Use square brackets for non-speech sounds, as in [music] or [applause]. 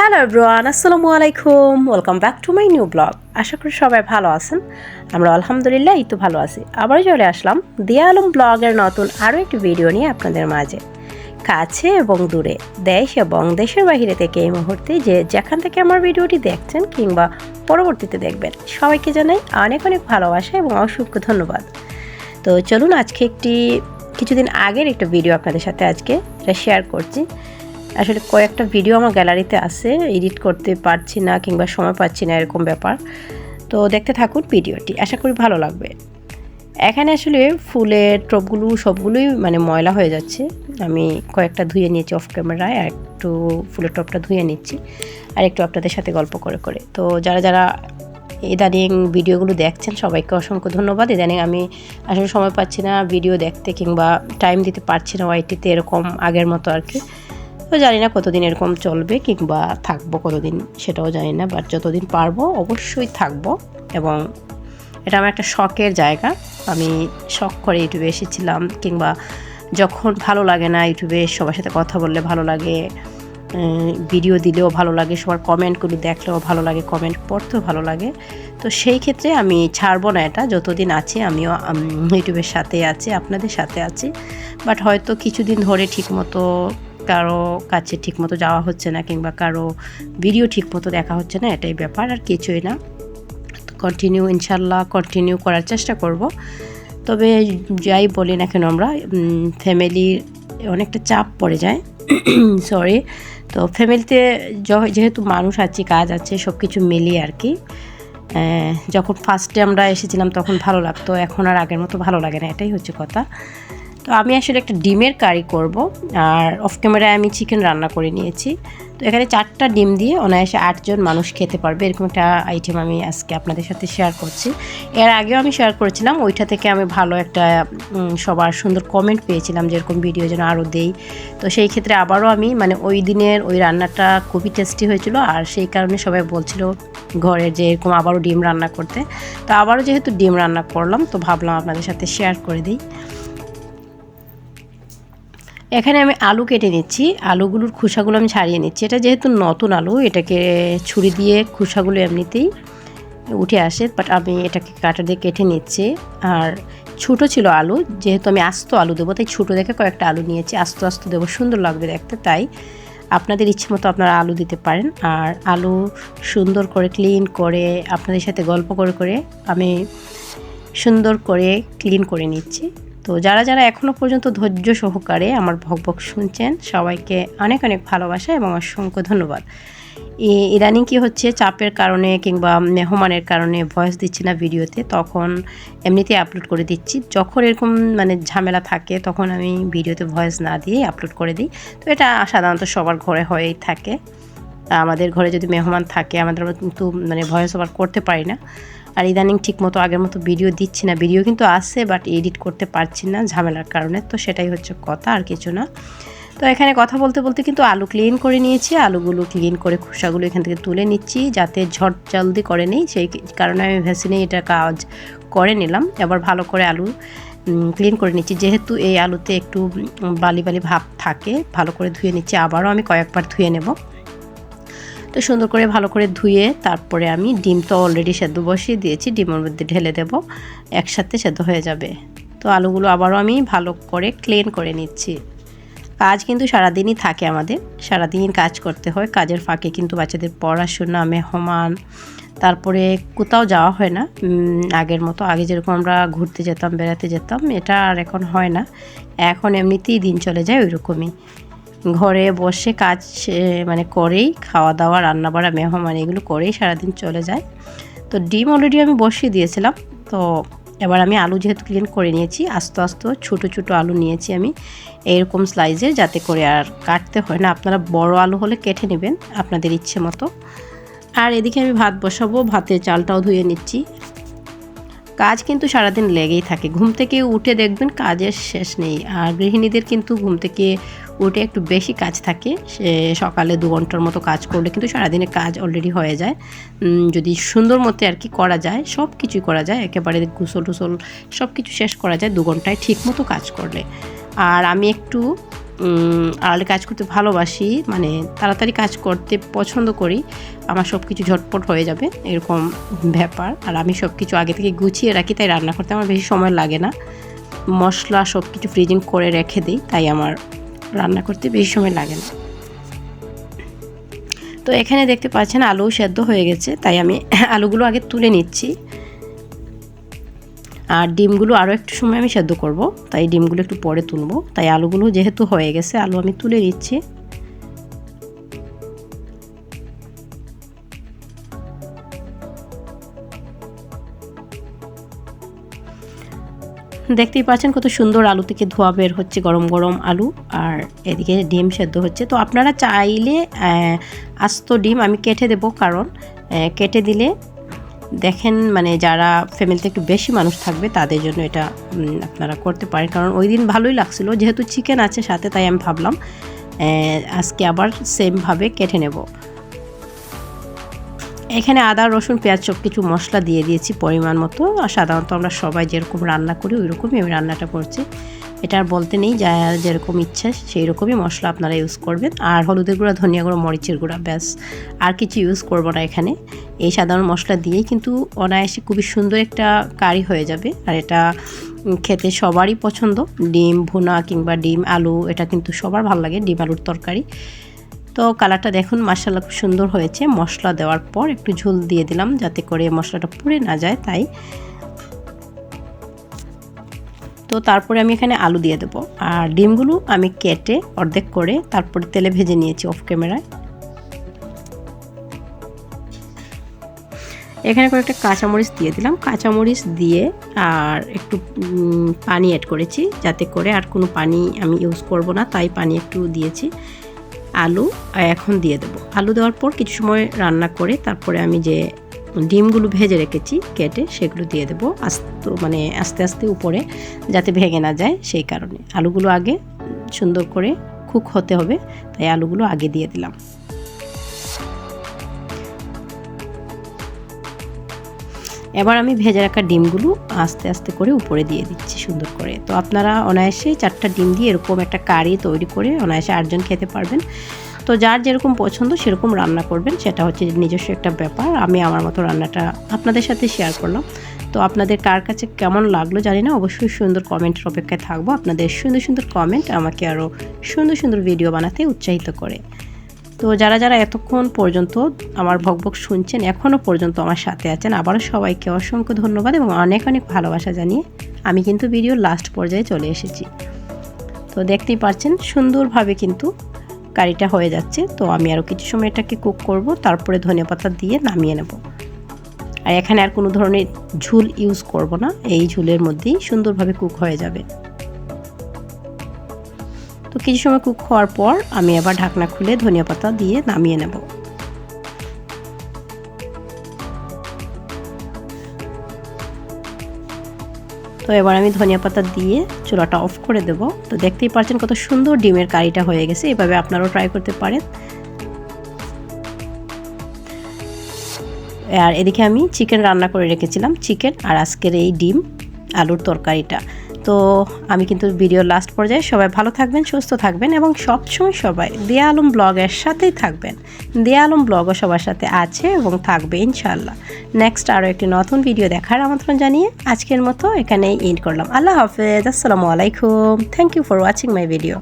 Hello everyone, আসসালামু আলাইকুম। Welcome back to my new blog আশা করি সবাই ভালো আছেন। আমরা আলহামদুলিল্লাহ এই তো ভালো আছি। আবার চলে আসলাম দিয়া আলম ব্লগের নতুন আরও একটি ভিডিও নিয়ে আপনাদের মাঝে। কাছে এবং দূরে, দেশ এবং দেশের বাহিরে থেকে এই মুহূর্তে যে যেখান থেকে আমার ভিডিওটি দেখছেন কিংবা পরবর্তীতে দেখবেন, সবাইকে জানাই অনেক অনেক ভালোবাসা এবং অসংখ্য ধন্যবাদ। তো চলুন আজকে একটি, কিছুদিন আগের একটা ভিডিও আপনাদের সাথে আজকে শেয়ার করছি। আসলে কয়েকটা ভিডিও আমার গ্যালারিতে আছে এডিট করতে পারছি না কিংবা সময় পাচ্ছি না এরকম ব্যাপার। তো দেখতে থাকুন ভিডিওটি আশা করি ভালো লাগবে। এখানে আসলে ফুলের টপগুলো, সবগুলোই মানে ময়লা হয়ে যাচ্ছে। আমি কয়েকটা ধুয়ে নিয়েছি অফ ক্যামেরায় আর একটু ফুলের টপটা ধুয়ে নিচ্ছি, আর একটু আপনাদের সাথে গল্প করে করে। তো যারা যারা ইদানিং ভিডিওগুলো দেখছেন, সবাইকে অসংখ্য ধন্যবাদ। ইদানিং আমি আসলে সময় পাচ্ছি না ভিডিও দেখতে কিংবা টাইম দিতে পারছি না ওয়াইটিতে এরকম আগের মতো আর কি। তো জানি না কতদিন এরকম চলবে কিংবা থাকব কতদিন সেটাও জানি না বাট যতদিন পারব অবশ্যই থাকব। এবং এটা আমার একটা শখের জায়গা। আমি শখ করে ইউটিউবে এসেছিলাম কিংবা যখন ভালো লাগে না ইউটিউবে সবার সাথে কথা বললে ভালো লাগে ভিডিও দিলেও ভালো লাগে, সবার কমেন্টগুলো দেখলেও ভালো লাগে কমেন্ট পড়তেও ভালো লাগে। তো সেই ক্ষেত্রে আমি ছাড়বো না এটা, যতদিন আছি আমিও ইউটিউবের সাথে আছি, আপনাদের সাথে আছি। বাট হয়তো কিছুদিন ধরে ঠিকমতো কারও কাছে ঠিকমতো যাওয়া হচ্ছে না কিংবা কারও ভিডিও ঠিকমতো দেখা হচ্ছে না, এটাই ব্যাপার, আর কিছুই না। কন্টিনিউ ইনশাল্লাহ কন্টিনিউ করার চেষ্টা করব। তবে যাই বলি না কেন আমরা ফ্যামিলির অনেকটা চাপ পড়ে যায়। [coughs] সরি তো ফ্যামিলিতে যেহেতু মানুষ আছে, কাজ আছে সব কিছু মিলিয়ে আর কি যখন ফার্স্টে আমরা এসেছিলাম তখন ভালো লাগতো, এখন আর আগের মতো ভালো লাগে না, এটাই হচ্ছে কথা। তো আমি আসলে একটা ডিমের কারি করব, আর অফ ক্যামেরায় আমি চিকেন রান্না করে নিয়েছি। তো এখানে চারটা ডিম দিয়ে অনায়াসে আটজন মানুষ খেতে পারবে, এরকম একটা আইটেম আমি আজকে আপনাদের সাথে শেয়ার করছি। এর আগেও আমি শেয়ার করেছিলাম, ওইটা থেকে আমি ভালো একটা সবার সুন্দর কমেন্ট পেয়েছিলাম যেরকম ভিডিও যেন আরও দেই। তো সেই ক্ষেত্রে আবারও আমি মানে ওই দিনের ওই রান্নাটা খুবই টেস্টি হয়েছিল, আর সেই কারণে সবাই বলছিল ঘরে যে এরকম আবারও ডিম রান্না করতে। তো আবারও যেহেতু ডিম রান্না করলাম, তো ভাবলাম আপনাদের সাথে শেয়ার করে দিই। এখানে আমি আলু কেটে নিচ্ছি। আলুগুলোর খোসাগুলো আমি ছাড়িয়ে নিচ্ছি। এটা যেহেতু নতুন আলু, এটাকে ছুরি দিয়ে খোসাগুলো এমনিতেই উঠে আসে বাট আমি এটাকে কাটা দিয়ে কেটে নিচ্ছি। আর ছোটো ছিল আলু, যেহেতু আমি আস্ত আলু দেবো, তাই ছোটো দেখে কয়েকটা আলু নিয়েছি। আস্ত আস্ত দেবো, সুন্দর লাগবে দেখতে, তাই আপনাদের ইচ্ছে মতো আপনারা আলু দিতে পারেন। আর আলু সুন্দর করে ক্লিন করে আপনাদের সাথে গল্প করে করে আমি সুন্দর করে ক্লিন করে নিচ্ছি। তো যারা যারা এখনও পর্যন্ত ধৈর্য সহকারে আমার ভকভক শুনছেন, সবাইকে অনেক অনেক ভালোবাসা এবং অসংখ্য ধন্যবাদ। ইদানিং কি হচ্ছে? চাপের কারণে কিংবা মেহমানের কারণে ভয়েস দিচ্ছি না ভিডিওতে, তখন এমনিতে আপলোড করে দিচ্ছি। যখন এরকম মানে ঝামেলা থাকে, তখন আমি ভিডিওতে ভয়েস না দিয়ে আপলোড করে দিই। তো এটা সাধারণত সবার ঘরে হয়েই থাকে। আমাদের ঘরে যদি মেহমান থাকে, আমাদের কিন্তু মানে ভয়েস ওভার করতে পারি না। আর ইদানিং ঠিক মতো আগের মতো ভিডিও দিচ্ছি না। ভিডিও কিন্তু আসছে বাট এডিট করতে পারছি না ঝামেলার কারণে। তো সেটাই হচ্ছে কথা, আর কিছু না। তো এখানে কথা বলতে বলতে কিন্তু আলু ক্লিন করে নিয়েছি। আলুগুলো ক্লিন করে খোসাগুলো এখান থেকে তুলে নিচ্ছি, যাতে ঝট জলদি করে নেই। সেই কারণে আমি ভ্যাসিনে এটা কাজ করে নিলাম। এবার ভালো করে আলু ক্লিন করে নিচ্ছি। যেহেতু এই আলুতে একটু বালি বালি ভাব থাকে, ভালো করে ধুয়ে নিচ্ছি। আবারও আমি কয়েকবার ধুয়ে নেব। তো সুন্দর করে ভালো করে ধুয়ে তারপরে আমি ডিম তো অলরেডি সেদ্ধ বসিয়ে দিয়েছি, ডিমের মধ্যে ঢেলে দেব, একসাথে সেদ্ধ হয়ে যাবে। তো আলুগুলো আবারও আমি ভালো করে ক্লিন করে নিচ্ছি। কাজ কিন্তু সারাদিনই থাকে আমাদের সারাদিন কাজ করতে হয়, কাজের ফাঁকে কিন্তু বাচ্চাদের পড়াশোনা, মেহমান, তারপরে কোথাও যাওয়া হয় না। আগের মতো, আগে যেরকম আমরা ঘুরতে যেতাম, বেড়াতে যেতাম, এটা আর এখন হয় না। এখন এমনিতেই দিন চলে যায় ওই রকমই ঘরে বসে কাজ মানে করেই খাওয়া দাওয়া রান্না বাড়া মেহমান, এগুলো করেই সারাদিন চলে যায়। তো ডিম অলরেডি আমি বসিয়ে দিয়েছিলাম। তো এবার আমি আলু যেহেতু ক্লিন করে নিয়েছি, আস্তে আস্তে ছোটো ছোটো আলু নিয়েছি আমি এরকম স্লাইজে যাতে করে আর কাটতে হয় না। আপনারা বড় আলু হলে কেটে নেবেন আপনাদের ইচ্ছে মতো। আর এদিকে আমি ভাত বসাবো, ভাতের চালটাও ধুয়ে নিচ্ছি। কাজ কিন্তু সারাদিন লেগেই থাকে। ঘুম থেকে উঠে দেখবেন কাজের শেষ নেই। আর গৃহিণীদের কিন্তু ঘুম থেকে উঠে একটু বেশি কাজ থাকে। সে সকালে দু ঘণ্টার মতো কাজ করলে কিন্তু সারাদিনে কাজ অলরেডি হয়ে যায়। যদি সুন্দর মতে আর কি করা যায় সব কিছুই করা যায়, একেবারে গুসল টুসল সব কিছু শেষ করা যায় দু ঘন্টায় ঠিক মতো কাজ করলে। আর আমি একটু আড়ালে কাজ করতে ভালোবাসি মানে তাড়াতাড়ি কাজ করতে পছন্দ করি, আমার সব কিছু ঝটপট হয়ে যাবে, এরকম ব্যাপার। আর আমি সব কিছু আগে থেকে গুছিয়ে রাখি, তাই রান্না করতে আমার বেশি সময় লাগে না। মশলা সব কিছু ফ্রিজিং করে রেখে দিই, তাই আমার রান্না করতে বেশি সময় লাগে না। তো এখানে দেখতে পাচ্ছেন আলু সেদ্ধ হয়ে গেছে, তাই আমি [laughs] আলুগুলো আগে তুলে নিচ্ছি। আর ডিমগুলো আরও একটু সময় আমি সেদ্ধ করব, তাই ডিমগুলো একটু পরে তুলব। তাই আলুগুলো যেহেতু হয়ে গেছে, আলু আমি তুলে নিচ্ছি। দেখতেই পাচ্ছেন কত সুন্দর আলু থেকে ধোয়া বের হচ্ছে, গরম গরম আলু। আর এদিকে ডিম সেদ্ধ হচ্ছে। তো আপনারা চাইলে আস্ত ডিম আমি কেটে দেব, কারণ কেটে দিলে দেখেন মানে যারা ফ্যামিলিতে একটু বেশি মানুষ থাকবে, তাদের জন্য এটা আপনারা করতে পারেন। কারণ ওই দিন ভালোই লাগছিল, যেহেতু চিকেন আছে, সাথে তাই আমি ভাবলাম আজকে আবার সেমভাবে কেটে নেব। এখানে আদা, রসুন, পেঁয়াজ সব কিছু মশলা দিয়ে দিয়েছি পরিমাণ মতো। আর সাধারণত আমরা সবাই যেরকম রান্না করি ওই রকমই আমি রান্নাটা করছি। এটা আর বলতে নেই, যা যেরকম ইচ্ছা সেই রকমই মশলা আপনারা ইউজ করবেন। আর হলুদের গুঁড়া, ধনিয়া গুঁড়ো, মরিচের গুঁড়া, ব্যাস। আর কিছু ইউজ করব না এখানে। এই সাধারণ মশলা দিয়েই কিন্তু অনায়াসে খুবই সুন্দর একটা কারি হয়ে যাবে। আর এটা খেতে সবারই পছন্দ। ডিম, ভুনা কিংবা ডিম, আলু, এটা কিন্তু সবার ভালো লাগে, ডিম, আলুর তরকারি। তো কালারটা দেখুন মাসাল্লা খুব সুন্দর হয়েছে। মশলা দেওয়ার পর একটু ঝোল দিয়ে দিলাম যাতে করে মশলাটা পুড়ে না যায় তাই। তো তারপরে আমি এখানে আলু দিয়ে দেবো। আর ডিমগুলো আমি কেটে অর্ধেক করে তারপরে তেলে ভেজে নিয়েছি অফ ক্যামেরায় এখানে কয়েকটা কাঁচামরিচ দিয়ে দিলাম। কাঁচামরিচ দিয়ে আর একটু পানি অ্যাড করেছি যাতে করে আর কোনো পানি আমি ইউজ করব না, তাই পানি একটু দিয়েছি। আলু এখন দিয়ে দেবো। আলু দেওয়ার পর কিছু সময় রান্না করে তারপরে আমি যে ডিমগুলো ভেজে রেখেছি কেটে সেগুলো দিয়ে দেবো আস্ত মানে আস্তে আস্তে উপরে যাতে ভেঙে না যায় সেই কারণে। আলুগুলো আগে সুন্দর করে কুক হতে হবে, তাই আলুগুলো আগে দিয়ে দিলাম। এবার আমি ভেজে রাখা ডিমগুলো আস্তে আস্তে করে উপরে দিয়ে দিচ্ছি সুন্দর করে। তো আপনারা অনায়াসে চারটা ডিম দিয়ে এরকম একটা কারি তৈরি করে অনায়াসে আটজন খেতে পারবেন। তো যার যেরকম পছন্দ সেরকম রান্না করবেন, সেটা হচ্ছে নিজস্ব একটা ব্যাপার। আমি আমার মতো রান্নাটা আপনাদের সাথে শেয়ার করলাম। তো আপনাদের কার কাছে কেমন লাগল জানি না, অবশ্যই সুন্দর কমেন্টের অপেক্ষায় থাকব। আপনাদের সুন্দর সুন্দর কমেন্ট আমাকে আরও সুন্দর সুন্দর ভিডিও বানাতে উৎসাহিত করে। তো যারা যারা এতক্ষণ পর্যন্ত আমার ভকভক শুনছেন এখনও পর্যন্ত আমার সাথে আছেন, আবারও সবাইকে অসংখ্য ধন্যবাদ এবং অনেক অনেক ভালোবাসা জানিয়ে আমি কিন্তু ভিডিওর লাস্ট পর্যায়ে চলে এসেছি। তো দেখতেই পাচ্ছেন, সুন্দরভাবে কিন্তু কারিটা হয়ে যাচ্ছে। তো আমি আরও কিছু সময় এটাকে কুক করব, তারপরে ধনে পাতা দিয়ে নামিয়ে নেব। আর এখানে আর কোনো ধরনের ঝুল ইউজ করব না, এই ঝুলের মধ্যেই সুন্দরভাবে কুক হয়ে যাবে। কিছু সময় কুক হওয়ার পর আমি আবার ঢাকনা খুলে ধনিয়া পাতা দিয়ে নামিয়ে নেব। তো এবার আমি ধনিয়া পাতা দিয়ে চুলাটা অফ করে দেব। তো দেখতেই পাচ্ছেন কত সুন্দর ডিমের কারিটা হয়ে গেছে, এভাবে আপনারাও ট্রাই করতে পারেন। আর এদিকে আমি চিকেন রান্না করে রেখেছিলাম চিকেন আর আজকের এই ডিম আলুর তরকারিটা। তো আমি কিন্তু ভিডিও লাস্ট পর্যায়ে সবাই ভালো থাকবেন, সুস্থ থাকবেন এবং সবসময় সবাই দেয়া আলম ব্লগের সাথেই থাকবেন। দেয়া আলম ব্লগও সবার সাথে আছে এবং থাকবে ইনশাল্লাহ নেক্সট আরও একটি নতুন ভিডিও দেখার আমন্ত্রণ জানিয়ে আজকের মতো এখানেই এন্ড করলাম। আল্লাহ হাফেজ, আসসালামু আলাইকুম। Thank you for watching my video